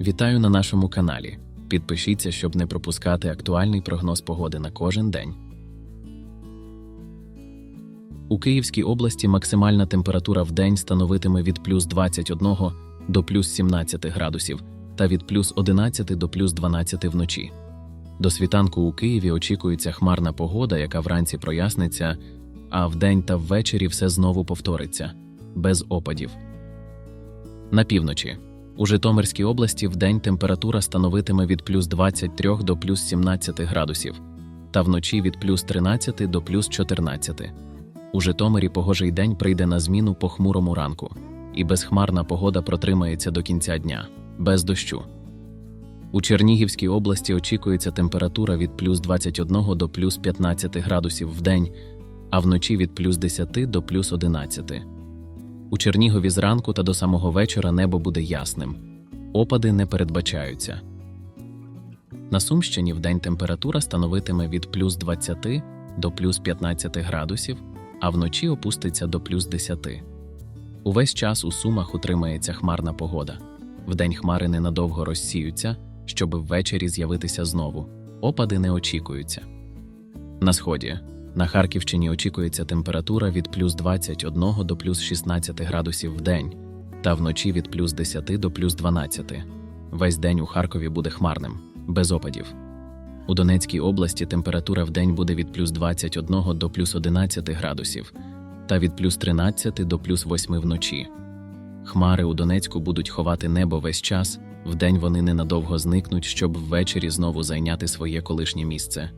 Вітаю на нашому каналі. Підпишіться, щоб не пропускати актуальний прогноз погоди на кожен день. У Київській області максимальна температура в день становитиме від плюс 21 до плюс 17 градусів та від плюс 11 до плюс 12 вночі. До світанку у Києві очікується хмарна погода, яка вранці проясниться, а вдень та ввечері все знову повториться без опадів. На півночі. У Житомирській області вдень температура становитиме від плюс 23 до плюс 17 градусів, та вночі від плюс 13 до плюс 14. У Житомирі погожий день прийде на зміну похмурому ранку, і безхмарна погода протримається до кінця дня, без дощу. У Чернігівській області очікується температура від плюс 21 до плюс 15 градусів в день, а вночі від плюс 10 до плюс 11. У Чернігові зранку та до самого вечора небо буде ясним. Опади не передбачаються. На Сумщині вдень температура становитиме від плюс 20 до плюс 15 градусів, а вночі опуститься до плюс 10. Увесь час у Сумах утримається хмарна погода. Вдень хмари ненадовго розсіються, щоб ввечері з'явитися знову. Опади не очікуються. На сході на Харківщині очікується температура від плюс 21 до плюс 16 градусів в день, та вночі від плюс 10 до плюс 12. Весь день у Харкові буде хмарним, без опадів. У Донецькій області температура в день буде від плюс 21 до плюс 11 градусів, та від плюс 13 до плюс 8 вночі. Хмари у Донецьку будуть ховати небо весь час, вдень вони ненадовго зникнуть, щоб ввечері знову зайняти своє колишнє місце.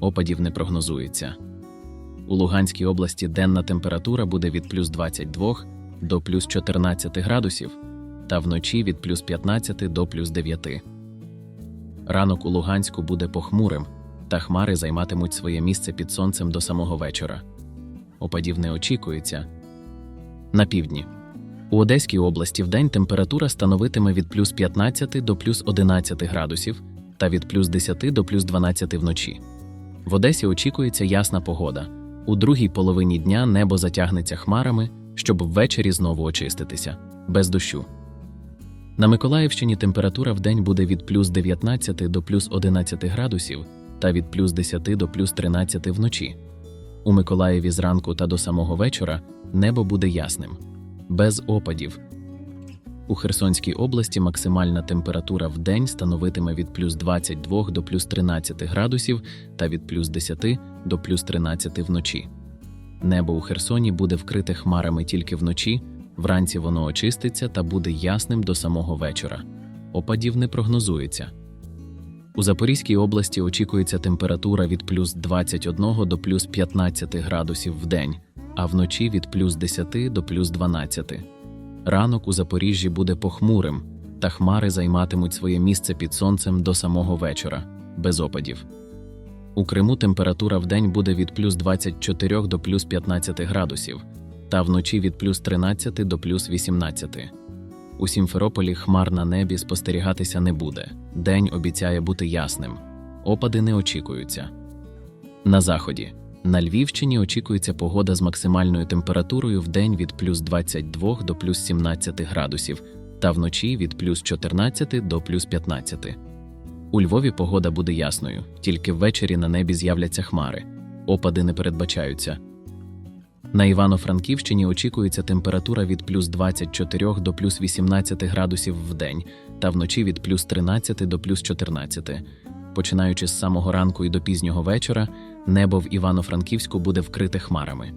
Опадів не прогнозується. У Луганській області денна температура буде від плюс 22 до плюс 14 градусів, та вночі від плюс 15 до плюс 9. Ранок у Луганську буде похмурим, та хмари займатимуть своє місце під сонцем до самого вечора. Опадів не очікується. На півдні. У Одеській області вдень температура становитиме від плюс 15 до плюс 11 градусів та від плюс 10 до плюс 12 вночі. В Одесі очікується ясна погода. У другій половині дня небо затягнеться хмарами, щоб ввечері знову очиститися, без дощу. На Миколаївщині температура в день буде від плюс 19 до плюс 11 градусів та від плюс 10 до плюс 13 вночі. У Миколаєві зранку та до самого вечора небо буде ясним, без опадів. У Херсонській області максимальна температура в день становитиме від плюс 22 до плюс 13 градусів та від плюс 10 до плюс 13 вночі. Небо у Херсоні буде вкрите хмарами тільки вночі, вранці воно очиститься та буде ясним до самого вечора. Опадів не прогнозується. У Запорізькій області очікується температура від плюс 21 до плюс 15 градусів в день, а вночі від плюс 10 до плюс 12. Ранок у Запоріжжі буде похмурим, та хмари займатимуть своє місце під сонцем до самого вечора, без опадів. У Криму температура в день буде від плюс 24 до плюс 15 градусів, та вночі від плюс 13 до плюс 18. У Сімферополі хмар на небі спостерігатися не буде. День обіцяє бути ясним. Опади не очікуються. На заході. На Львівщині очікується погода з максимальною температурою в день від плюс 22 до плюс 17 градусів, та вночі від плюс 14 до плюс 15. У Львові погода буде ясною, тільки ввечері на небі з'являться хмари. Опади не передбачаються. На Івано-Франківщині очікується температура від плюс 24 до плюс 18 градусів в день, та вночі від плюс 13 до плюс 14. Починаючи з самого ранку і до пізнього вечора, небо в Івано-Франківську буде вкрите хмарами.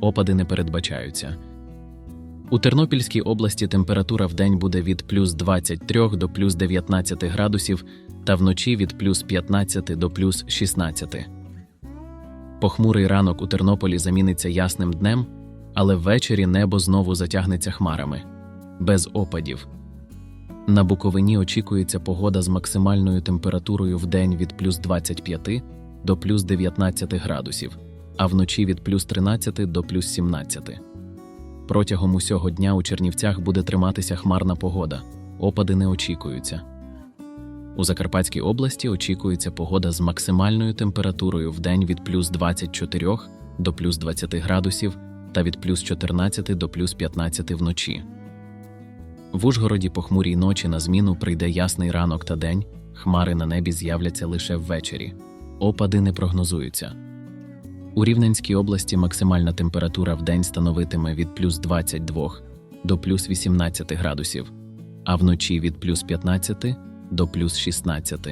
Опади не передбачаються. У Тернопільській області температура в день буде від плюс 23 до плюс 19 градусів та вночі від плюс 15 до плюс 16. Похмурий ранок у Тернополі заміниться ясним днем, але ввечері небо знову затягнеться хмарами. Без опадів. На Буковині очікується погода з максимальною температурою в день від плюс 25 до плюс 19 градусів, а вночі від плюс 13 до плюс 17. Протягом усього дня у Чернівцях буде триматися хмарна погода, опади не очікуються. У Закарпатській області очікується погода з максимальною температурою в день від плюс 24 до плюс 20 градусів та від плюс 14 до плюс 15 вночі. В Ужгороді похмурій ночі на зміну прийде ясний ранок та день, хмари на небі з'являться лише ввечері. Опади не прогнозуються. У Рівненській області максимальна температура в день становитиме від плюс 22 до плюс 18 градусів, а вночі від плюс 15 до плюс 16.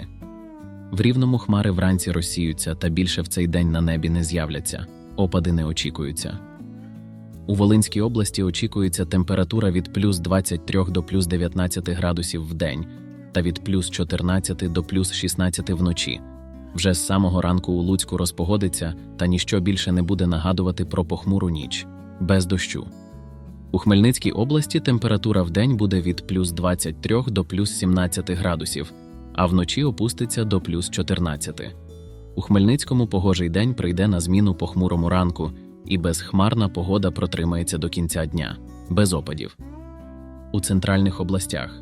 В рівному хмари вранці розсіються та більше в цей день на небі не з'являться, опади не очікуються. У Волинській області очікується температура від плюс 23 до плюс 19 градусів в день та від плюс 14 до плюс 16 вночі. Вже з самого ранку у Луцьку розпогодиться, та ніщо більше не буде нагадувати про похмуру ніч без дощу. У Хмельницькій області температура в день буде від плюс 23 до плюс 17 градусів, а вночі опуститься до плюс 14. У Хмельницькому погожий день прийде на зміну похмурому ранку, і безхмарна погода протримається до кінця дня, без опадів. У центральних областях.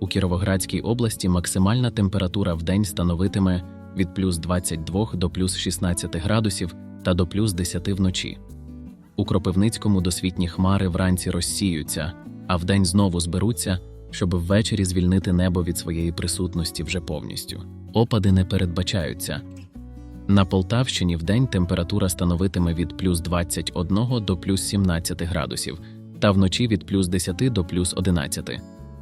У Кіровоградській області максимальна температура в день становитиме від плюс 22 до плюс 16 градусів та до плюс 10 вночі. У Кропивницькому досвітні хмари вранці розсіються, а вдень знову зберуться, щоб ввечері звільнити небо від своєї присутності вже повністю. Опади не передбачаються. На Полтавщині вдень температура становитиме від плюс 21 до плюс 17 градусів, та вночі від плюс 10 до плюс 11.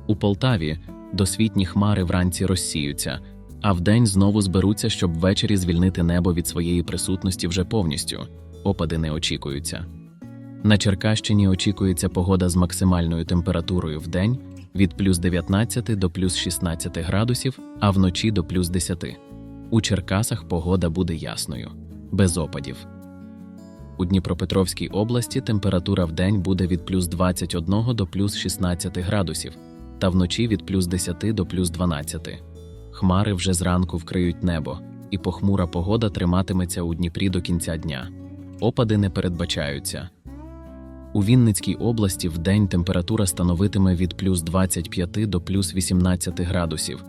У Полтаві досвітні хмари вранці розсіються, а вдень знову зберуться, щоб ввечері звільнити небо від своєї присутності вже повністю. Опади не очікуються. На Черкащині очікується погода з максимальною температурою в день від плюс 19 до плюс 16 градусів, а вночі до плюс 10. У Черкасах погода буде ясною, без опадів. У Дніпропетровській області температура в день буде від плюс 21 до плюс 16 градусів, та вночі від плюс 10 до плюс 12. Хмари вже зранку вкриють небо, і похмура погода триматиметься у Дніпрі до кінця дня. Опади не передбачаються. У Вінницькій області в день температура становитиме від плюс 25 до плюс 18 градусів,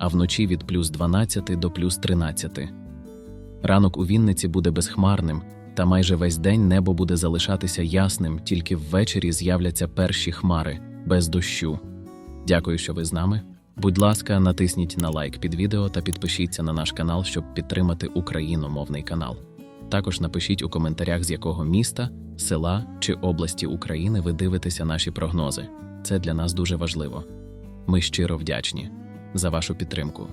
а вночі від плюс 12 до плюс 13. Ранок у Вінниці буде безхмарним, та майже весь день небо буде залишатися ясним, тільки ввечері з'являться перші хмари без дощу. Дякую, що ви з нами. Будь ласка, натисніть на лайк під відео та підпишіться на наш канал, щоб підтримати україномовний канал. Також напишіть у коментарях, з якого міста, села чи області України ви дивитеся наші прогнози. Це для нас дуже важливо. Ми щиро вдячні за вашу підтримку.